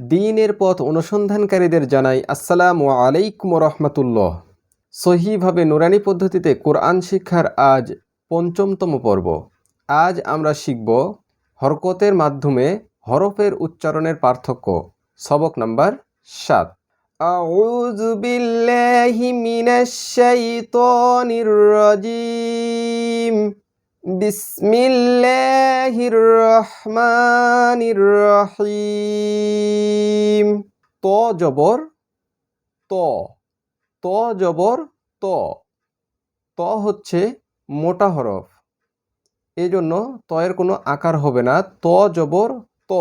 দিনের পথ অনুসন্ধানকারীদের জানাই আসসালামু আলাইকুম রহমতুল্লাহ সহিভাবে নুরানি পদ্ধতিতে কোরআন শিক্ষার আজ পঞ্চমতম পর্ব আজ আমরা শিখব হরকতের মাধ্যমে হরফের উচ্চারণের পার্থক্য সবক নাম্বার সাত أعوذ بالله من الشيطان الرجيم بسم الله الرحمن الرحيم ত জবর ত ত জবর ত ত হচ্ছে মোটা হরফ। এই জন্য তয়ের কোনো আকার হবে না, ত জবর ত,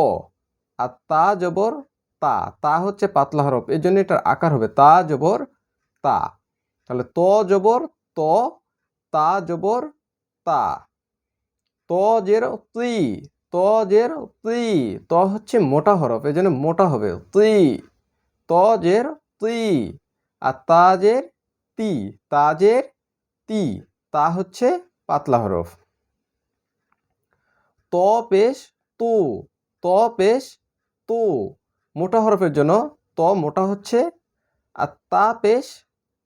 আর তা জবর তা তা হচ্ছে পাতলা হরফ এই জন্য এটার আকার হবে তা জবর তা। তাহলে ত জবর ত, তা জবর তা। ত জের তুই ত জের তুই ত হচ্ছে মোটা হরফ এই জন্য মোটা হবে তুই জের তি। আর তাজের তি তাজের তি, তা হচ্ছে পাতলা হরফ। ত পেশ তু, ত পেশ তু, মোটা হরফের জন্য ত মোটা হচ্ছে। আর তা পেশ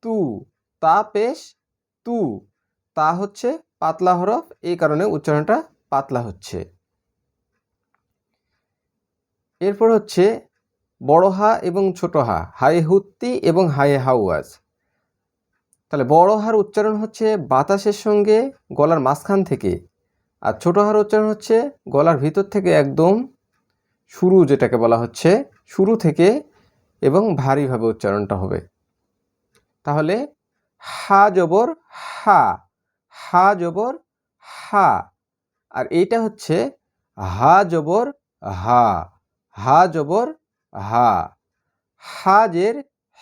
তু, তা পেশ তু, তা হচ্ছে পাতলা হরফ, এই কারণে উচ্চারণটা পাতলা হচ্ছে। এরপর হচ্ছে বড় হা এবং ছোট হা, হায়ে হুত্তি এবং হায়ে হাউয়াজ তাহলে বড় হার উচ্চারণ হচ্ছে বাতাসের সঙ্গে গলার মাঝখান থেকে, আর ছোট হার উচ্চারণ হচ্ছে গলার ভিতর থেকে একদম শুরু যেটাকে বলা হচ্ছে, শুরু থেকে এবং ভারীভাবে উচ্চারণটা হবে। তাহলে হা জবর হা হা জবর হা, আর এইটা হচ্ছে হা জবর হা হা জবর হা, হাজের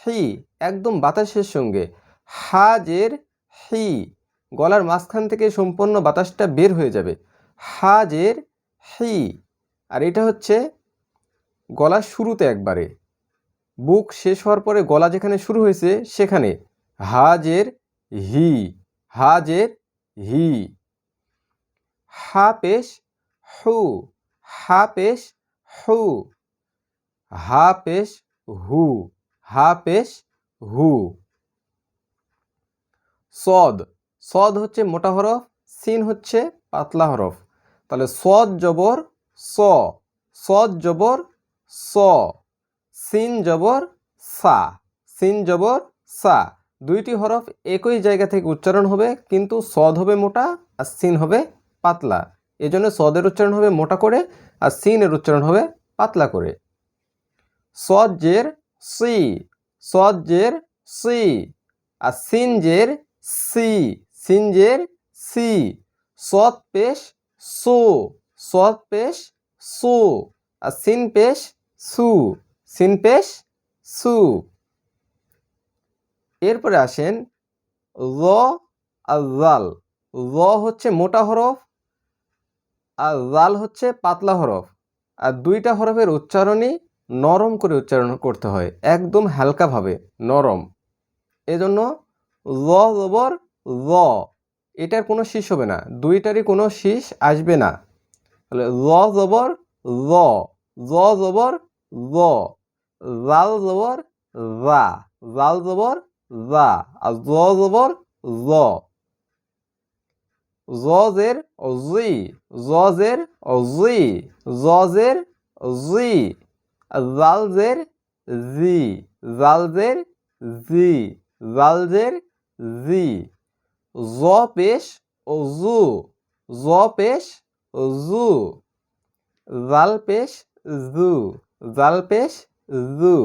হি, একদম বাতাসের সঙ্গে। হাজের হি, গলার মাঝখান থেকে সম্পূর্ণ বাতাসটা বের হয়ে যাবে। হাজের হি, আর এটা হচ্ছে গলার শুরুতে একবারে। বুক শেষ হওয়ার পরে গলা যেখানে শুরু হয়েছে, সেখানে। হাজের হি হাজের হি। হা পেশ হু, হা পেশ হু। হা পেশ হু হা পেশ হু। সদ সদ হচ্ছে মোটা হরফ, সিন হচ্ছে পাতলা হরফ। তাহলে সদ জবর স, সদ জবর স, সিন জবর সা, সিন জবর সা। দুইটি হরফ একই জায়গা থেকে উচ্চারণ হবে, কিন্তু সদ হবে মোটা আর সিন হবে পাতলা। এই জন্য সদের উচ্চারণ হবে মোটা করে আর সিনের উচ্চারণ হবে পাতলা করে। সজ্জের সি সজ্জের সি, আর সিনজের সি সিনজের সি সৎ পেশ সু সৎ পেশ সু, আর সিন পেশ সু সিন পেশ সু। এরপরে আসেন র আর জাল। র হচ্ছে মোটা হরফ, আর জাল হচ্ছে পাতলা হরফ, আর দুইটা হরফের উচ্চারণই নরম করে উচ্চারণ করতে হয়, একদম হালকাভাবে, নরম। এজন্য র জবর র এটার কোনো শীষ হবে না, দুইটারই কোনো শীষ আসবে না। তাহলে র জবর র জবর র জাল, জবর রা জাল, জবর রা আর জ, জবর, জ। জজের জি জজের জি জজের জি। জালজের জি জালজের জি জালজের জি। জ পেশ ও জু, জ পেশ জু। জাল পেশ জু, জাল পেশ জু।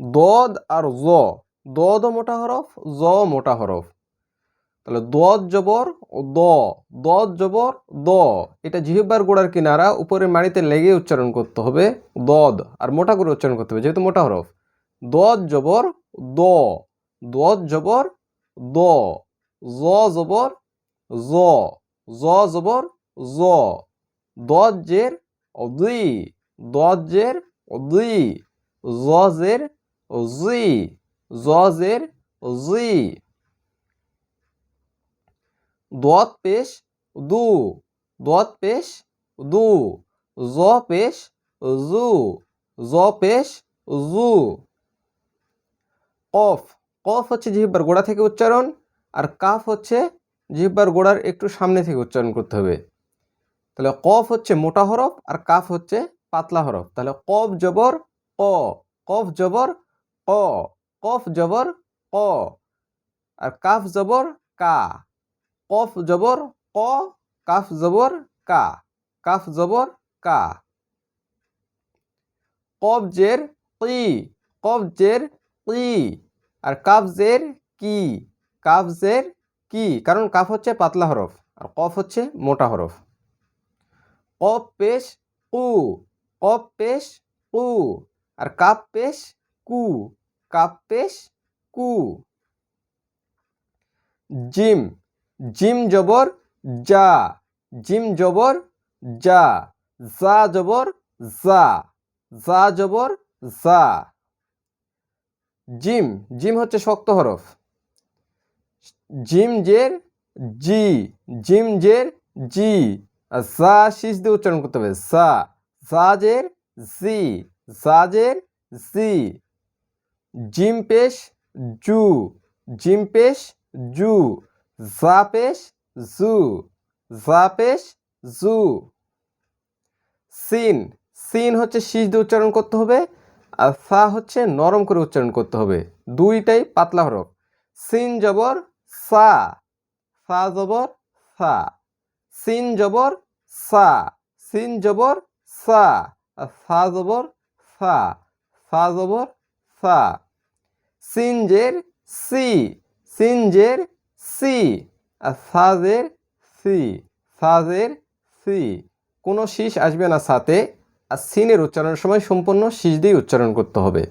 দদ আর জ, দদ মোটা হরফ, জ মোটা হরফ। তাহলে দদ জবর ও দ দদ জবর, দ। এটা জিহ্বার গোড়ার কিনারা, উপরের মাড়িতে লেগে উচ্চারণ করতে হবে দদ, আর মোটা করে উচ্চারণ করতে হবে, যেহেতু মোটা হরফ। দদ জবর, দ। দদ জবর, দ। জ জবর, জ। জ জবর, জ। দদ জের ও অদি দদ জের ও অদি জ জের জি। জ জের জি। দোয়াত পেশ, দু। দোয়াত পেশ, দু। জ পেশ, জু। জ পেশ, জু। কফ। কফ হচ্ছে জিহ্বার গোড়া থেকে উচ্চারণ আর কাফ হচ্ছে জিহ্বার গোড়ার একটু সামনে থেকে উচ্চারণ করতে হবে। তাহলে কফ হচ্ছে মোটা হরফ আর কাফ হচ্ছে পাতলা হরফ। তাহলে কফ জবর ক। কফ জবর ক। কফ জবর ক। আর কাফ জবর কা। কফ জবর, ক, কাফ জবর, কা, কাফ জবর, কা। কফ জের কি কফ জের কি আর কাফ জের কি, কাফ জের কি। কারণ কাফ হচ্ছে পাতলা হরফ, আর কফ হচ্ছে মোটা হরফ। কফ পেশ কু, কফ পেশ কু। আর কাপ পেশ কু কাপ পেশ কু। জিম জিম জবর যা জিম জবর যা যা জবর যা যা জবর যা জিম জিম হচ্ছে শক্ত হরফ। জিম জের জি। জিম জের জি। আর জা শীষ দিয়ে উচ্চারণ করতে হবে। সা জের জি। জাজের জি। জিম পেশ জু। জিম পেশ জু। জা পেশ জু জা পেশ জু সিন সিন হচ্ছে শীষ দিয়ে উচ্চারণ করতে হবে আর সা হচ্ছে নরম করে উচ্চারণ করতে হবে। দুইটাই পাতলা হরফ। সিন জবর সা। সা জবর সা। সিন জবর সা। সিন জবর সা। আর সা জবর সা সা জবর সা। সিনজের সি। সিনজের সি আর সাজের সি সাজের সি কোনো শীষ আসবে না সাথে, আর সিনের উচ্চারণের সময় সম্পূর্ণ শীষ দিয়ে উচ্চারণ করতে হবে।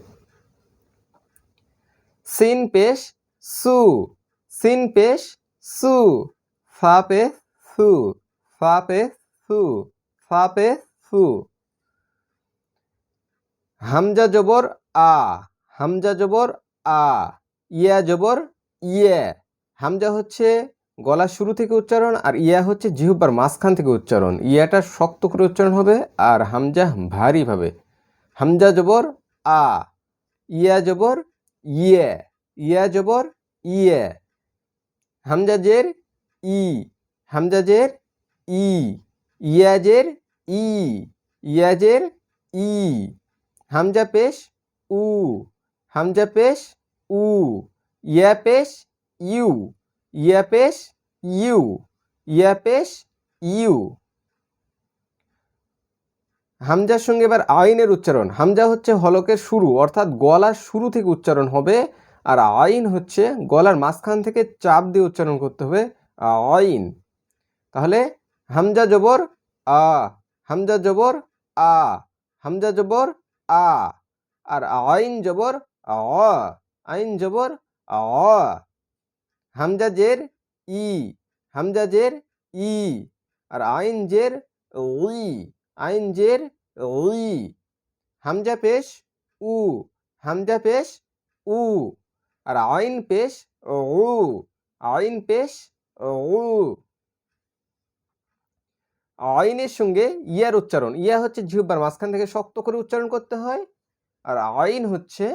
সিন পেশ সু, সিন পেশ সু, ফা পে সু, ফা পে সু, ফা পে সু। হামজা জবর আ, হামজা জবর আ, ইয়া জবর ইয়ে। হামজা হচ্ছে গলার শুরু থেকে উচ্চারণ আর ইয়া হচ্ছে জিহুবার মাঝখান থেকে উচ্চারণ। ইয়াটা শক্ত করে উচ্চারণ হবে আর হামজা ভারীভাবে হামজা জবর আ, ইয়া জবর ইয়ে ইয়া জবর ইয়ে। হামজা জের ই, হামজা জের ই ইয়াজের ই ইয়াজের ই। হামজা পেশ উ, হামজা পেশ উ, ইয়া পেশ ইউ ইয়া পেশ ইউ ইয়া পেশ ইউ হামজার সঙ্গে এবার আইনের উচ্চারণ। হামজা হচ্ছে হলকের শুরু, অর্থাৎ গলার শুরু থেকে উচ্চারণ হবে, আর আইন হচ্ছে গলার মাঝখান থেকে চাপ দিয়ে উচ্চারণ করতে হবে, আইন। তাহলে হামজা জবর, আ। হামজা জবর, আ। হামজা জবর, আ। আর আইন জবর, আ। আইন জবর, আ। হামজা জের ই হামজা জের ই, আর আইন জের উই আইন জের উই। হামজা পেশ উ, হামজা পেশ উ, আর আইন পেশ উ, আইন পেশ উ। আইনের সঙ্গে ইয়ার উচ্চারণ, ইয়া হচ্ছে জিহ্বার মাঝখান থেকে শক্ত করে উচ্চারণ করতে হয়, আর আইন হচ্ছে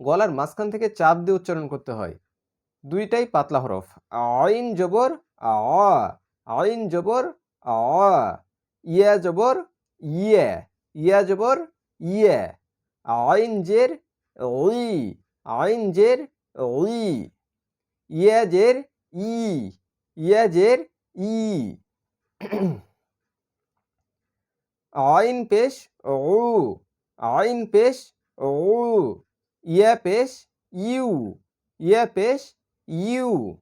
গলার মাঝখান থেকে চাপ দিয়ে উচ্চারণ করতে হয়। দুইটাই পাতলা হরফ। আইন জবর, আ, আইন জবর, আ, ইয়া জবর ইয়ে ইয়া জবর ইয়ে আইন জের ওই আইন জের ওই ইয়া জের, ই, ইয়া জের, ই। আইন পেশ ও আইন পেশ ও ইয়া পেশ, ইউ, ইয়া পেশ ইউ।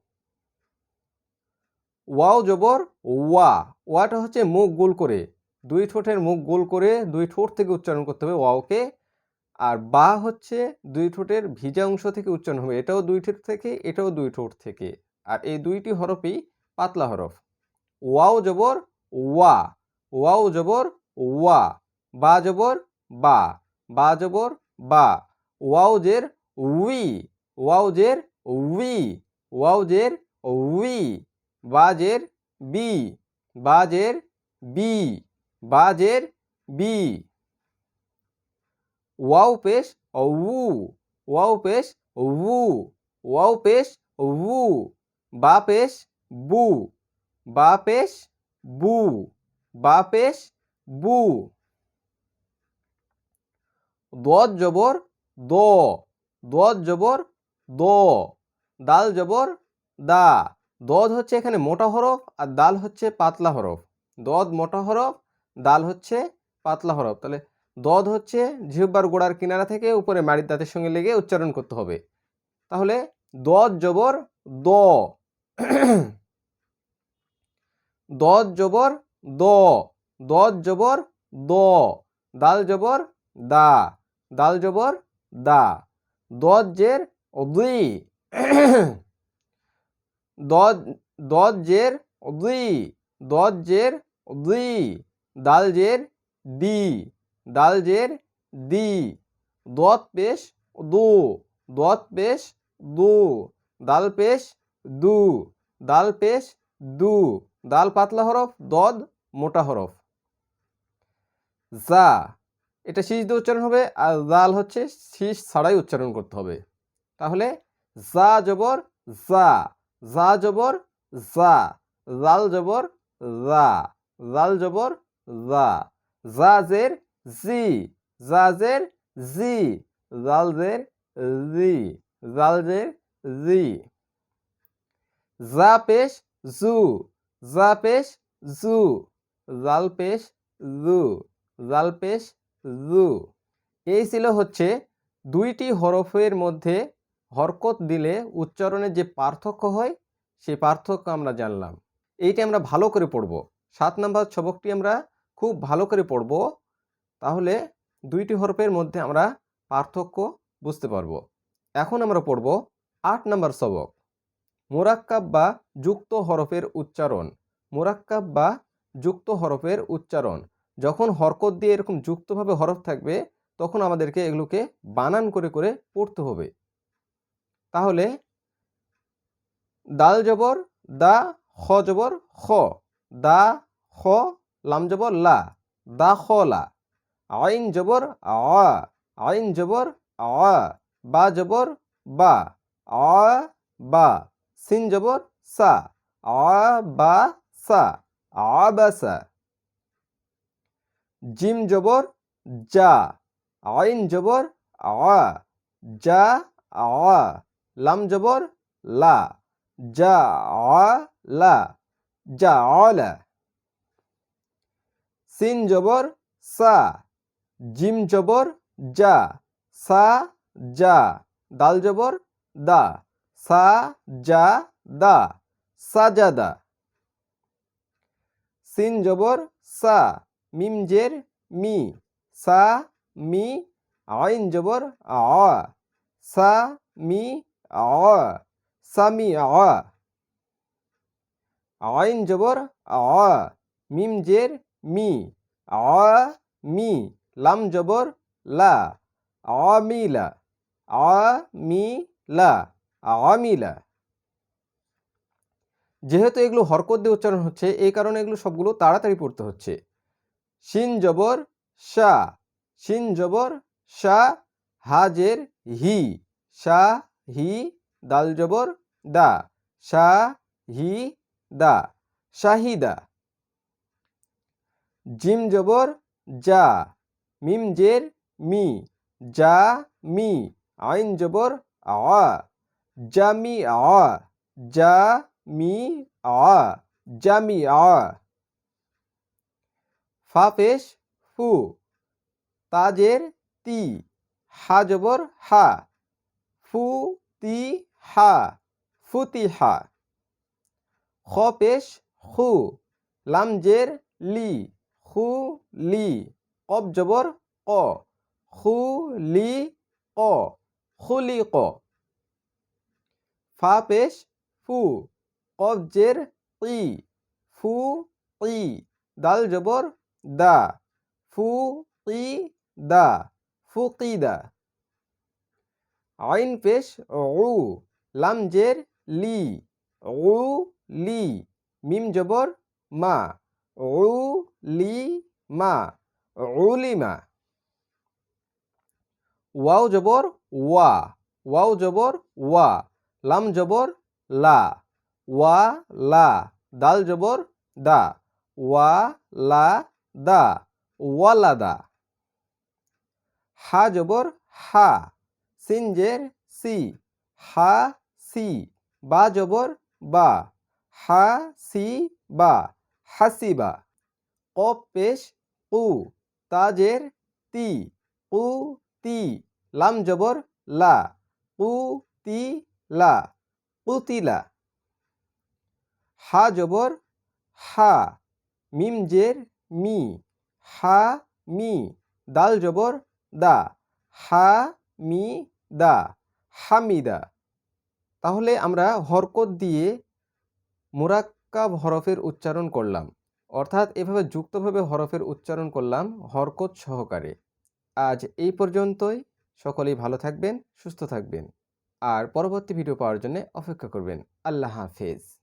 ওয়াও জবর, ওয়া। ওয়াটা হচ্ছে মুখ গোল করে। দুই ঠোঁটের মুখ গোল করে দুই ঠোঁট থেকে উচ্চারণ করতে হবে ওয়াওকে। আর বা হচ্ছে দুই ঠোঁটের ভিজা অংশ থেকে উচ্চারণ হবে। এটাও দুই ঠোঁট থেকে, এটাও দুই ঠোঁট থেকে। আর এই দুইটি হরফই পাতলা হরফ। ওয়াও জবর, ওয়া। ওয়াও জবর, ওয়া। বা জবর, বা। বা জবর, বা। ওয়াও জের, উই। ওয়াও জের উই ওয়াও জের উই, বাজের বি বাজের বি বাজের বি। ওয়াও পেশ উ, ওয়াও পেশ উ, ওয়াও পেশ উ, বা পেশ বু, বা পেশ বু, বা পেশ বু। দোয়াত জবর দ, দোয়াত জবর দ। দাল জবর, দা। দদ হচ্ছে এখানে মোটা হরফ আর দাল হচ্ছে পাতলা হরফ। দদ মোটা হরফ, দাল হচ্ছে পাতলা হরফ। তাহলে দদ হচ্ছে জিহ্বার গোড়ার কিনারা থেকে উপরে মাড়ির দাঁতের সঙ্গে লেগে উচ্চারণ করতে হবে। তাহলে দদ জবর, দ। দদ জবর, দ। দদ জবর, দ। দাল জবর, দা। দাল জবর, দা। দদ জের দুই। দদ দদ জের দুই দদ জের দুই দাল জের দি দাল জের দি। দত পেশ দু দত পেশ দু, দাল পেশ দু, দাল পেশ দু। দাল পাতলা হরফ, দদ মোটা হরফ। জা, এটা শীষ দিয়ে উচ্চারণ হবে, আর দাল হচ্ছে শীষ ছাড়াই উচ্চারণ করতে হবে। তাহলে জা জবর জা জা জবর জা জাল জবর জা জাল জবর জা জাজের জি জাজের জি জালজের জি জালজের জি জা পেশ জু, জা পেশ জু জাল পেশ জু জাল পেশ জু এই ছিল হচ্ছে দুইটি হরফের মধ্যে হরকত দিলে উচ্চারণে যে পার্থক্য হয়, সেই পার্থক্য আমরা জানলাম। এইটি আমরা ভালো করে পড়ব। সাত নাম্বার ছবকটি আমরা খুব ভালো করে পড়ব। তাহলে দুইটি হরফের মধ্যে আমরা পার্থক্য বুঝতে পারব। এখন আমরা পড়ব আট নাম্বার সবক মোরাক্কাব বা যুক্ত হরফের উচ্চারণ। মোরাক্কাব বা যুক্ত হরফের উচ্চারণ। যখন হরকত দিয়ে এরকম যুক্তভাবে হরফ থাকবে, তখন আমাদেরকে এগুলোকে বানান করে করে পড়তে হবে। তাহলে দাল জবর, দা, খ জবর, খ। দা, খ, লাম জবর, লা। দা, খ, লা। আইন জবর, আ। আইন জবর, আ। বা জবর, বা। আ, বা। সিন জবর, সা। আ, বা, সা। আ, বা, সা। জিম জবর যা আইন জবর, আ। যা আ। লাম জবর, লা আ, লা যা আলা সিন জবর, সা, জিম জবর যা সা যা দাল জবর, দা, সা যা দা সাজাদা সিন জবর, সা, মিম জের, মি, সা, মি, আইন জবর, আ, সা, মি আ সামি আ আইন জবর আ মিম জের মি আ মি লাম জবর লা আমিলা আমিলা আমিলা যেহেতু এগুলো হরকত দিয়ে উচ্চারণ হচ্ছে, এই কারণে এগুলো সবগুলো তাড়াতাড়ি পড়তে হচ্ছে। শিন জবর, শা। শিন জবর, শা। হাজের হি। শা হি দাল জবর দা, শা হি দা শাহিদা জিম জবর যা, মিম জের মি, যা মি, আইন জবর আ। জামি আ, যা মি আ জামি আ। ফা পেশ ফু তাজের তি, হা জবর হা। ফু তি হা ফুতি হা খ। পেশ খু লামজের, লি। খু, লি। কব জবর, ক। খু, লি, ক। খুলি ক ফা। পেশ ফু কব জের কি ফু কি দাল জবর, দা। ফু কি দা। ফুকিদা। আইন পেশ উ লাম জের লি উ লি, মিম জবর মা উ লি মা উলিমা ওয়াও জবর ওয়া, ওয়াও জবর ওয়া, লাম জবর লা, ওয়া লা, দাল জবর দা, ওয়া লা দা ওয়ালাদা হা জবর হা সিনজের সি, হা সি, বা জবর বা, হা সি বা হাসিবা কপ পেশ কু তাজের তি কু তি, লাম জবর, লা কু তি, লা কুতিলা হা জবর, হা, মিম জের, মি, হা, মি, দাল জবর, দা, হা, মি দা, হামিদা। তাহলে আমরা হরকত দিয়ে মোরাক্কাব হরফের উচ্চারণ করলাম। অর্থাৎ এভাবে যুক্তভাবে হরফের উচ্চারণ করলাম হরকত সহকারে। আজ এই পর্যন্তই। সকলেই ভালো থাকবেন, সুস্থ থাকবেন। আর পরবর্তী ভিডিও পাওয়ার জন্য অপেক্ষা করবেন। আল্লাহ হাফেজ।